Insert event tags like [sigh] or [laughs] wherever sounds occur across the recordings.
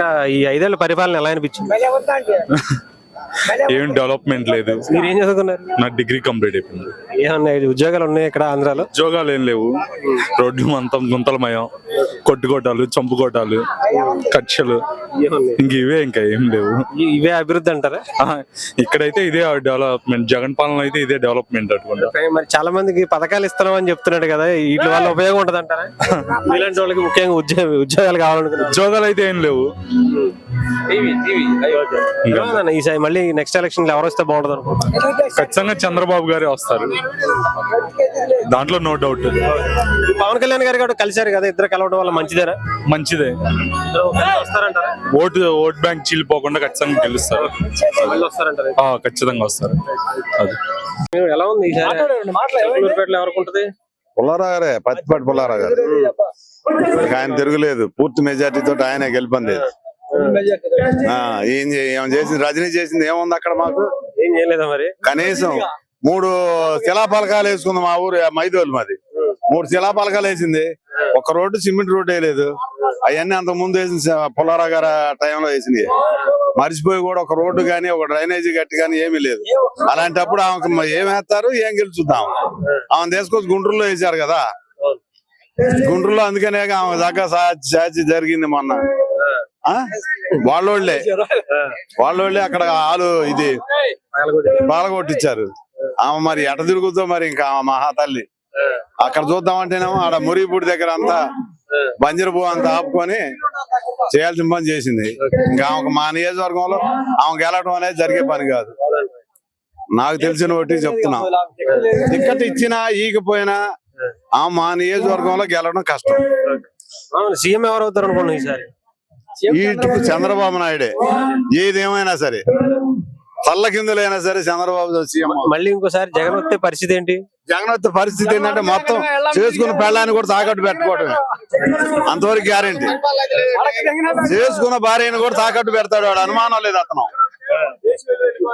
ఇంకా ఈ ఐదేళ్ళ పరిపాలన ఎలా అనిపించింది? [laughs] ఏం డెవలప్మెంట్ లేదు. మీరు ఏం చదువుకున్నారు నా డిగ్రీ కంప్లీట్ అయిపోయింది. ఏమన్నా ఉద్యోగాలు ఉన్నాయి ఇక్కడ ఆంధ్రాలో? ఉద్యోగాలు ఏం లేవు. రోడ్లు మొత్తం గుంతలమయం. కొట్టుకోటాలు చంపుకోటాలు కక్షలు. ఏమున్నాయి? ఇంక ఇవే ఇంకా ఏం లేవు. ఇవే అభివృద్ధి అంటారా? ఇక్కడైతే ఇదే డెవలప్మెంట్ జగన్ పాలన అయితే ఇదే డెవలప్మెంట్ అనుకుంటా. కానీ మరి చాలా మందికి పథకాలు ఇస్తున్నాం అని చెప్తున్నాడు కదా వీటి వల్ల ఉపయోగం ఉంటది అంటారా ఇలాంటి వాళ్ళకి ముఖ్యంగా ఉద్యోగ ఉద్యోగాలు కావాలనుకున్నారు. ఉద్యోగాలు అయితే ఏం లేవు. ఈసారి మళ్ళీ నెక్స్ట్ ఎలక్షన్లో ఎవరు వస్తే బాగుంటది అనుకుంటున్నారు? ఖచ్చితంగా చంద్రబాబు గారే వస్తారు. దాంట్లో నో డౌట్ పవన్ కళ్యాణ్ గారు కూడా కలిశారు కదా ఇద్దరు కలవడం వల్ల మంచిదేనా? మంచిదే. ఓటు ఓట్ బ్యాంక్ చీలిపోకుండా ఖచ్చితంగా గెలుస్తారు. మళ్ళీ వస్తారంటారా? ఆ, ఖచ్చితంగా వస్తారు. ఎలా ఉంది ఈసారి? చిలకలూరుపేటలో ఎవరికి ఉంటది? పుల్లారావు గారే పత్తిపాటి పుల్లారావు గారు. ఆయన తిరుగులేదు. పూర్తి మెజార్టీ తోటి ఆయనే గెలుపొంది. ఏం చేసింది? రజనీ చేసింది. ఏముంది అక్కడ మాకు? ఏం చేయలేదా మరి? కనీసం మూడు శిలా పలకాలు వేసుకుంది మా ఊరు మైదోలు మాది. మూడు శిలా పలకాలు వేసింది ఒక రోడ్డు సిమెంట్ రోడ్డు వేయలేదు అవన్నీ అంత ముందు వేసింది పుల్లారావు గారు టైంలో వేసింది. మర్చిపోయి కూడా ఒక రోడ్డు గానీ ఒక డ్రైనేజీ గట్టి గానీ ఏమీ లేదు. అలాంటప్పుడు ఆమెకు మ- ఏం వేస్తారు? ఏం గెలుచుద్దాం ఆమె తీసుకొచ్చి గుంటూరులో వేశారు కదా. గుంటూరులో అందుకనే ఆమె దగ్గర సాచి జరిగింది మొన్న? వాళ్ళోళ్ళే. వాళ్ళోళ్ళే అక్కడ ఆలు ఇది పాలగొట్టించారు ఆమె మరి ఎట తిరుగుతో మరి ఇంకా ఆమె మహా తల్లి అక్కడ చూద్దామంటేనేమో ఆడ మురిపూడి దగ్గర అంతా బంజరపు అంతా ఆపుకొని చేయాల్సిన పని చేసింది. ఇంకా ఆమెకు మా నియోజకవర్గంలో ఆమె గెలటం అనేది జరిగే పని కాదు. నాకు తెలిసిన ఒకటి చెప్తున్నాం. టిక్కెట్ ఇచ్చినా ఈగిపోయినా ఆ మా నియోజకవర్గంలో గెలవడం కష్టం. సీఎం ఎవరు అవుతారు అనుకున్నాం ఈసారి? ఈటుకు చంద్రబాబు నాయుడే. ఏదేమైనా సరే. చల్ల కిందులైనా సరే చంద్రబాబు సీఎం మళ్ళీ ఇంకోసారి జగన్ వస్తే పరిస్థితి ఏంటి? జగన్ పరిస్థితి ఏంటంటే మొత్తం చేసుకున్న పెళ్ళాన్ని కూడా తాకట్టు పెట్టుకోవడమే అంతవరకు గ్యారెంటీ. చేసుకున్న భార్యను కూడా తాకట్టు పెడతాడు వాడు. అనుమానం లేదు అతను.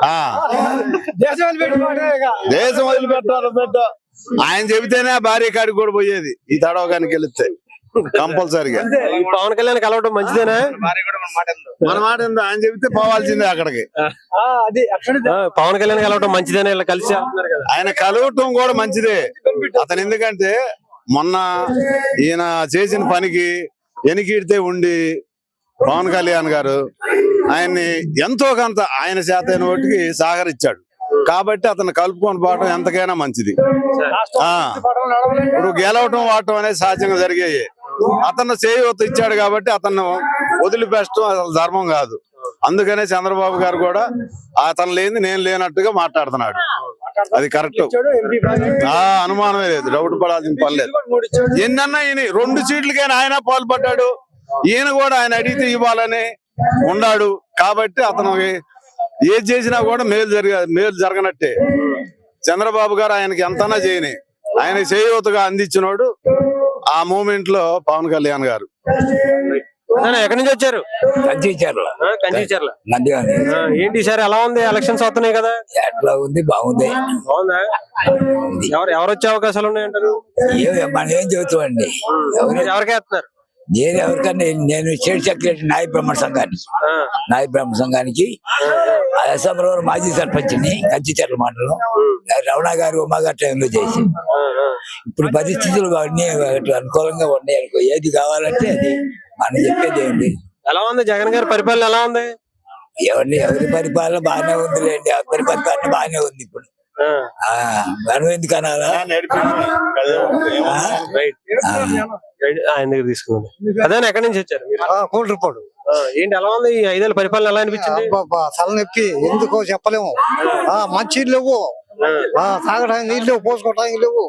ఆ. దేశం వదిలిపెట్టారు పెట్ట ఆయన చెబితేనే భార్య కాడికి కూడా పోయేది. ఈ తడవగానికి వెళితే. కంపల్సరిగా. పవన్ కళ్యాణ్ కలవడం మంచిదేనా? మన మాట ఏందో ఆయన చెబితే పోవాల్సిందే అక్కడికి. ఆ, పవన్ కళ్యాణ్ కలవడం మంచిదేనా? ఇలా కలిసి? ఆయన కలవటం కూడా మంచిదే. అతను ఎందుకంటే మొన్న ఈయన చేసిన పనికి ఎనికిడితే ఉండి పవన్ కళ్యాణ్ గారు ఆయన్ని ఎంతో కొంత ఆయన చేతైన వాటికి సహకరించాడు కాబట్టి అతను కలుపుకొని పోవటం ఎంతకైనా మంచిది. ఆ. ఇప్పుడు గెలవటం వాడటం అనేది సహజంగా జరిగాయి. అతను చేయూత ఇచ్చాడు కాబట్టి అతను వదిలిపెట్టడం అసలు ధర్మం కాదు. అందుకనే చంద్రబాబు గారు కూడా అతను లేని నేను లేనట్టుగా మాట్లాడుతున్నాడు. అది కరెక్ట్. ఆ అనుమానమే లేదు డౌట్ పడాల్సిన పని లేదు. ఎన్నన్నా ఈయన రెండు సీట్లకైనా ఆయన పాల్పడ్డాడు. ఈయన కూడా ఆయన అడిగితే ఇవ్వాలని ఉన్నాడు కాబట్టి అతను ఏది చేసినా కూడా మేలు జరగ మేలు జరగనట్టే. చంద్రబాబు గారు ఆయనకి ఎంతనా చేయని ఆయన చేయూతగా అందించినోడు ఆ మూమెంట్లో పవన్ కళ్యాణ్ గారు. ఎక్కడి నుంచి వచ్చారు? కంచిచర్ల. కంచిచర్ల. ఏంటి ఈసారి ఎలా ఉంది? ఎలక్షన్స్ వస్తున్నాయి కదా. ఎట్లా ఉంది? బాగుంది. బాగుందా? ఎవరు ఎవరు వచ్చే అవకాశాలు ఉన్నాయంటారు? మనం ఏం చెబుతామండి? ఎవరికి వేస్తున్నారు? నేను ఎవరికన్నా నేను స్టేట్ సెక్రటరీ నాయ బ్రహ్మ సంఘానికి. నాయ బ్రహ్మ సంఘానికి. అసెంబ్లీ మాజీ సర్పంచ్ని కంచిచర్ల మండలం. రమణ గారు ఉమాగారు టైంలో చేసి. ఇప్పుడు పరిస్థితులు అన్ని అనుకూలంగా ఉన్నాయి అనుకో ఏది కావాలంటే అది. మనం చెప్పేది ఏంటి ఎలా ఉంది జగన్ గారి పరిపాలన ఎలా ఉంది? ఎవరిని ఎవరి పరిపాలన బాగానే ఉందిలేండి. ఎవరి పరిపాలన బాగానే ఉంది ఇప్పుడు. రైట్. ఆ. ఆయన దగ్గర తీసుకున్నాను. అదే ఎక్కడి నుంచి వచ్చారు మీరు? Cold report. ఏంటి ఎలా ఉంది ఈ ఐదేళ్ళ పరిపాలన? ఎలా అనిపించింది? తలనొప్పి. ఎందుకో చెప్పలేము. ఆ. మంచి లేవు. ఆ, తాగడానికి నీళ్ళు లేవు పోసుకోవడానికి లేవు.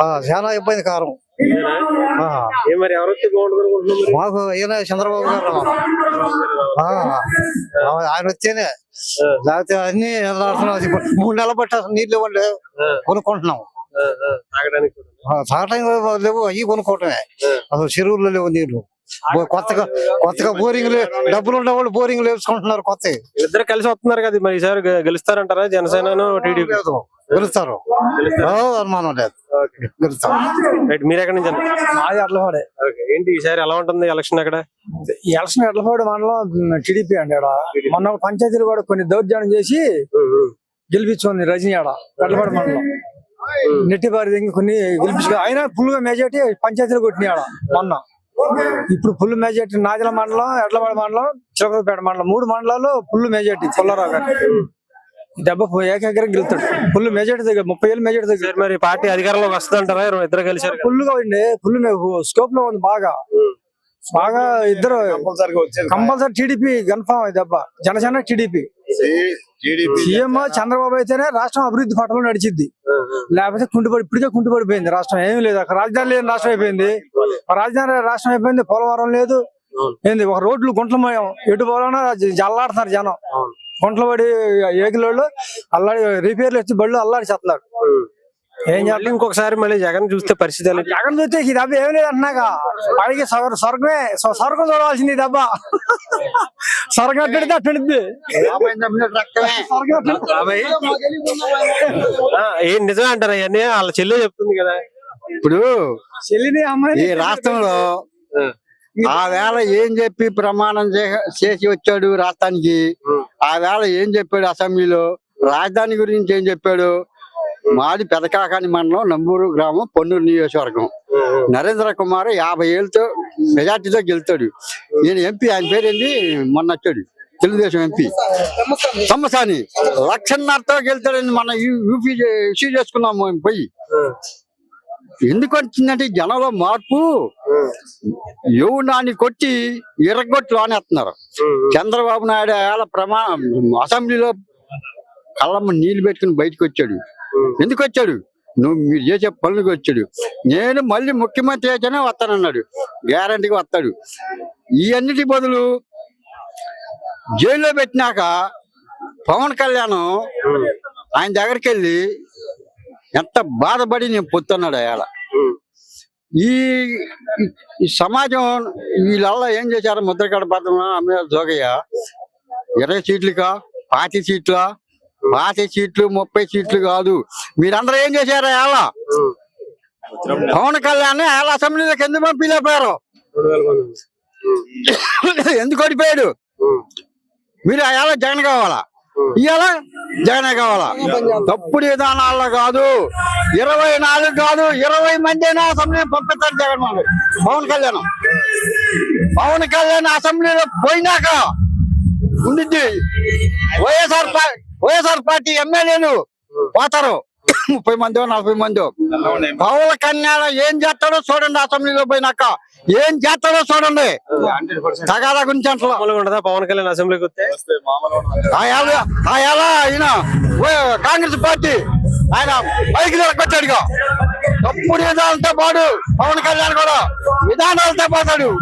ఆ. చాలా ఇబ్బంది కారం. ఆ, ఏ మరి ఎవరు వస్తే బాగుంటుంది అనుకుంటున్నాం మరి? మాకు ఈయన చంద్రబాబు గారు. ఆ, ఆయన వస్తేనే లేకపోతే అన్ని మూడు నెలలు బట్టి అసలు నీళ్ళు ఇవ్వండి ఆ. తాగడానికి కూడా. ఆ, తాగటం లేవు అవి కొనుక్కోవటమే. అసలు చెరువుల్లో లేవు నీళ్ళు. కొత్తగా కొత్తగా బోరింగ్ డబ్బులు ఉన్న వాళ్ళు బోరింగ్ వేసుకుంటున్నారు కొత్త. వీళ్ళిద్దరు కలిసి వస్తున్నారు కదా మరి ఈసారి గెలుస్తారంటారా జనసేన టీడీపీ? గెలుస్తారు. ఓ, అనుమానం లేదు. గెలుస్తారు. రైట్ మీరు ఎక్కడి నుంచి? మాది అట్లపాడే ఓకే. ఏంటి ఈసారి ఎలా ఉంటుంది ఎలక్షన్ అక్కడ? ఈ ఎలక్షన్ ఎట్లపాడు మండలం టీడీపీ అండి మొన్న పంచాయతీలు కూడా కొన్ని దౌర్జన్యం చేసి గెలిపించుకుంది రజనీ ఆడ ఎట్లపాడు మండలం. నెట్టి దగ్గర కొన్ని గెలిపించు అయినా ఫుల్గా మెజార్టీ పంచాయతీలు కొట్టినాయి ఆడ మొన్న. ఇప్పుడు ఫుల్ మెజార్టీ నాజల మండలం ఎడ్లపాడు మండలం చిలకలపేట మండలం మూడు మండలాలు ఫుల్ మెజార్టీ పుల్లారావు గారు. ఈ దెబ్బ ఏకగ్రం గెలుతాడు ఫుల్ మెజార్టీ దగ్గర ముప్పై ఏళ్ళు మెజార్టీ దగ్గర. మరి పార్టీ అధికారంలోకి వస్తుందంటారా? ఇద్దరు కలిసారు కదా. ఫుల్గా ఉంది ఫుల్ స్కోప్లో ఉంది బాగా. బాగా ఇద్దరు కంపల్సరీ టీడీపీ కన్ఫామ్ దెబ్బ. జనసేన టీడీపీ. సీఎం చంద్రబాబు అయితేనే రాష్ట్రం అభివృద్ధి పట్టలో నడిచిద్ది. లేకపోతే కుంటుపడి ఇప్పటికే కుంటుపడిపోయింది రాష్ట్రం. ఏమీ లేదు అక్కడ రాజధాని లేని రాష్ట్రం అయిపోయింది. రాజధాని రాష్ట్రం అయిపోయింది పోలవరం లేదు. ఏంది ఒక రోడ్లు గుంటలమయం ఎటు పోవాలన్నా జల్లాడుతున్నారు జనం. గుంటలు పడి ఏకిలోళ్ళు అల్లాడి రిపేర్లు వచ్చి బళ్ళు అల్లాడి చేస్తున్నారు. ఏం చేయాలి ఇంకొకసారి మళ్ళీ జగన్ చూస్తే పరిస్థితి? జగన్ చూస్తే ఈ దెబ్బ ఏం లేదు పైకి స్వర్- స్వర్గమే స్వ- స్వర్గం చూడవలసింది ఈ దెబ్బ. స్వర్గం అట్టడితే అట్టడిద్ది ఆ, ఏం నిజమే అంటారా? ఇవన్నీ వాళ్ళ చెల్లె చెప్తుంది కదా. ఇప్పుడు చెల్లిని అమ్మాయి ఈ రాష్ట్రంలో ఆ. వేళ ఏం చెప్పి ప్రమాణం చే- చేసి వచ్చాడు రాష్ట్రానికి? ఆ వేళ ఏం చెప్పాడు అసెంబ్లీలో? రాజధాని గురించి ఏం చెప్పాడు? మాది పెదకాకాని మండలం నంబూరు గ్రామం పొన్నూరు నియోజకవర్గం. నరేంద్ర కుమార్ యాభై ఏళ్ళతో మెజార్టీతో గెలుతాడు. ఈయన ఎంపీ ఆయన పేరేంటి మొన్న వచ్చాడు. తెలుగుదేశం ఎంపీ. తమ్మసాని. లక్షన్నరతో గెలుతాడని మన యూపీ ఇష్యూ చేసుకున్నాము మేము పోయి. ఎందుకు వచ్చిందంటే జనంలో మార్పు. యువనాన్ని కొట్టి ఇరగొట్లు అనేస్తున్నారు చంద్రబాబు నాయుడు ఏళ్ళ ప్రమా అసెంబ్లీలో కళ్ళమ్మ నీళ్ళు పెట్టుకుని బయటకు వచ్చాడు. ఎందుకు వచ్చాడు నువ్వు మీరు చేసే పనులకు వచ్చాడు. నేను మళ్ళీ ముఖ్యమంత్రి అయితేనే వస్తానన్నాడు. గ్యారంటీగా వస్తాడు. ఈ అన్నిటి బదులు జైల్లో పెట్టినాక పవన్ కళ్యాణ్ ఆయన దగ్గరికి వెళ్ళి ఎంత బాధపడి నేను పొత్తున్నాడు అయాల ఈ సమాజం వీళ్ళల్లో ఏం చేశారు ముద్రగడ పద్మ అమ్మ జోగయ్య? ఇరవై సీట్లుగా పాతి సీట్ల? పాతి సీట్లు ముప్పై సీట్లు కాదు. మీరందరూ ఏం చేశారు అయాల పవన్ కళ్యాణ్ అయాల అసెంబ్లీలోకి ఎందుకు పంపించలేకపోయారు? ఎందుకు ఓడిపోయాడు? మీరు అయాల జగన్ కావాలా? ఇవాళ జగనే కావాలా? తప్పుడు విధానాల్లో కాదు. ఇరవై నాలుగు కాదు ఇరవై మంది అసెంబ్లీ పంపిస్తారు జగన్మోహన్ పవన్ కళ్యాణ్. పవన్ కళ్యాణ్ అసెంబ్లీలో పోయినాక ఉండిద్ది. వైఎస్ఆర్ పా- వైఎస్ఆర్ పార్టీ ఎమ్మెల్యేలు పోతారు. ముప్పై మంది నలభై మంది. పవన్ కళ్యాణ్ ఏం చేస్తాడో చూడండి అసెంబ్లీలో పోయినాక. ఏం చేస్తాడో చూడండి. తగాదా గురించి ఉండదా పవన్ కళ్యాణ్ అసెంబ్లీకి వస్తే? ఆ ఏళ్ళ ఆ ఏళ్ళ ఈయన ఓ- కాంగ్రెస్ పార్టీ. ఆయన పైకి నిలకొచ్చాడుగా తప్పుడు విధానాలతో పాడు పవన్ కళ్యాణ్ కూడా విధానాలతో పోతాడు.